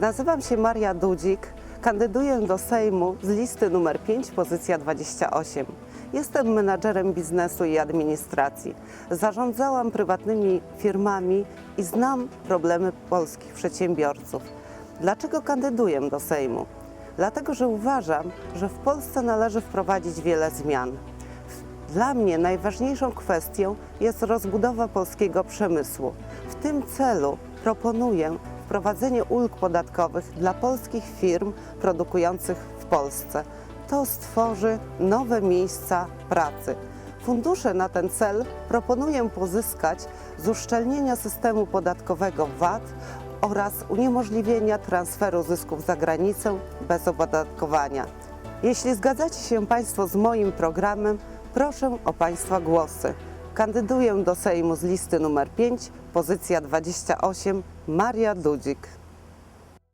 Nazywam się Maria Dudzik, kandyduję do Sejmu z listy numer 5, pozycja 28. Jestem menadżerem biznesu i administracji. Zarządzałam prywatnymi firmami i znam problemy polskich przedsiębiorców. Dlaczego kandyduję do Sejmu? Dlatego, że uważam, że w Polsce należy wprowadzić wiele zmian. Dla mnie najważniejszą kwestią jest rozbudowa polskiego przemysłu. W tym celu proponuję wprowadzenie ulg podatkowych dla polskich firm produkujących w Polsce. To stworzy nowe miejsca pracy. Fundusze na ten cel proponuję pozyskać z uszczelnienia systemu podatkowego VAT oraz uniemożliwienia transferu zysków za granicę bez opodatkowania. Jeśli zgadzacie się Państwo z moim programem, proszę o Państwa głosy. Kandyduję do Sejmu z listy numer 5, pozycja 28, Maria Dudzik.